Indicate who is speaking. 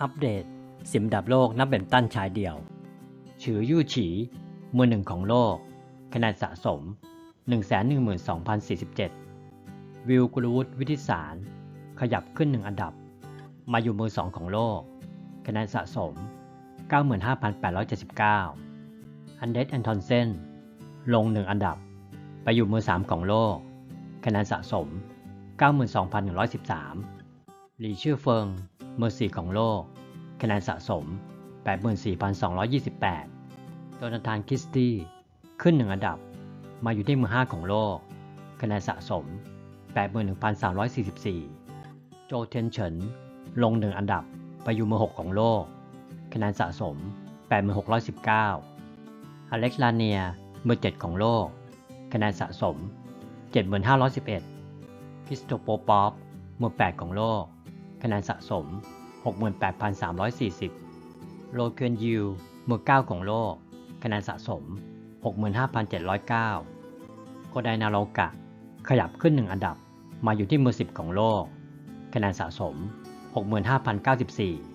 Speaker 1: อัปเดต สิมดับโลกนับแบดมินตันชายเดี่ยว ฉือยู่ฉี มือหนึ่งของโลก คะแนนสะสม 112,047 วิวกุลวุฒิวิทิสาร ขยับขึ้นหนึ่งอันดับ มาอยู่มือสองของโลก คะแนนสะสม 95,879 อันเดรสแอนทอนเซนลงหนึ่งอันดับ ไปอยู่มือสามของโลก คะแนนสะสม 92,113 หลีชื่อเฟิง มือสี่ของโลก คะแนนสะสม 84,228โจนาธานคิสตี้ขึ้นหนึ่งอันดับ มาอยู่ที่มือห้าของโลก คะแนนสะสม 81,344 โจเทียนเฉินลงหนึ่งอันดับไปอยู่มือหกของโลก คะแนนสะสม 8619 อเล็กซลาเนียมือเจ็ดของโลก คะแนนสะสม 7511 คริสโตโปปอฟมือแปดของโลก คะแนนสะสม 68,340 โลเคียนยูมือ9ของโลก คะแนนสะสม 65,709 โคไดนาโรกะ ขยับขึ้นหนึ่งอันดับมาอยู่ที่มือ 10 ของโลก คะแนนสะสม 65,094